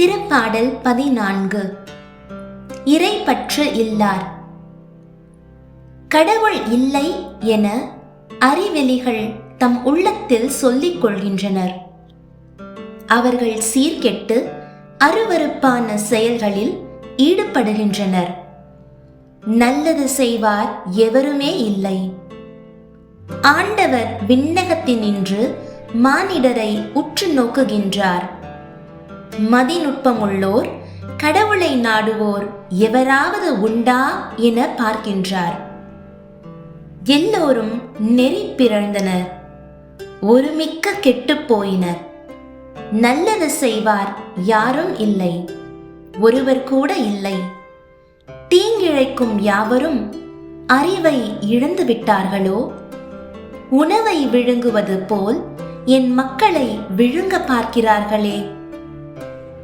திருப்பாடல் பதினான்கு. இறைப்பற்று இல்லார். கடவுள் இல்லை என அறிவெளிகள் தம் உள்ளத்தில் சொல்லிக் கொள்கின்றனர். அவர்கள் சீர்கெட்டு அருவருப்பான செயல்களில் ஈடுபடுகின்றனர். நல்லது செய்வார் எவருமே இல்லை. ஆண்டவர் விண்ணகத்தினின்று மானிடரை உற்று நோக்குகின்றார். மதிநுட்பமுள்ளோர் கடவுளை நாடுவோர் எவராவது உண்டா என பார்க்கின்றார். எல்லோரும் நெறி பிறழ்ந்தனர் ஒருமிக்க கெட்டுப் போயினர். நல்லது செய்வார் யாரும் இல்லை ஒருவர் கூட இல்லை. தீங்கிழைக்கும் யாவரும் அறிவை இழந்து விட்டார்களோ? உணவை விழுங்குவது போல் என் மக்களை விழுங்க பார்க்கிறார்களே.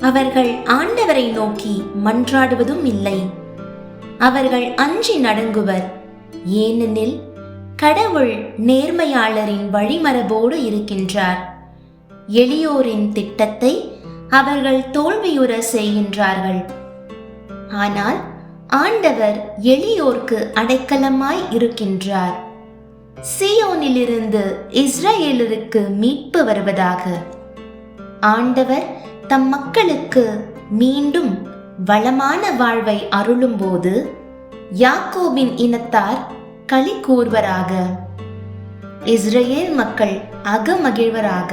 அவர்கள் ஆண்டவரை நோக்கி மன்றாடுவதும் இல்லை. அவர்கள் அஞ்சி நடுங்குவர். ஏனெனில் கடவுள் நேர்மையாளரின் வழிமரபோடு இருக்கின்றார். எளியோரின் திட்டத்தை அவர்கள் தோல்வியுற செய்கின்றார்கள். ஆனால் ஆண்டவர் எளியோர்க்கு அடைக்கலமாய் இருக்கின்றார். சியோனிலிருந்து இஸ்ரேலருக்கு மீட்பு வருவதாக. ஆண்டவர் தம் மக்களுக்கு மீண்டும் வளமான வாழ்வை அருளும்போது யாக்கோபின் இனத்தார் களி கூர்வராக. இஸ்ரேல் மக்கள் அகமகிழ்வராக.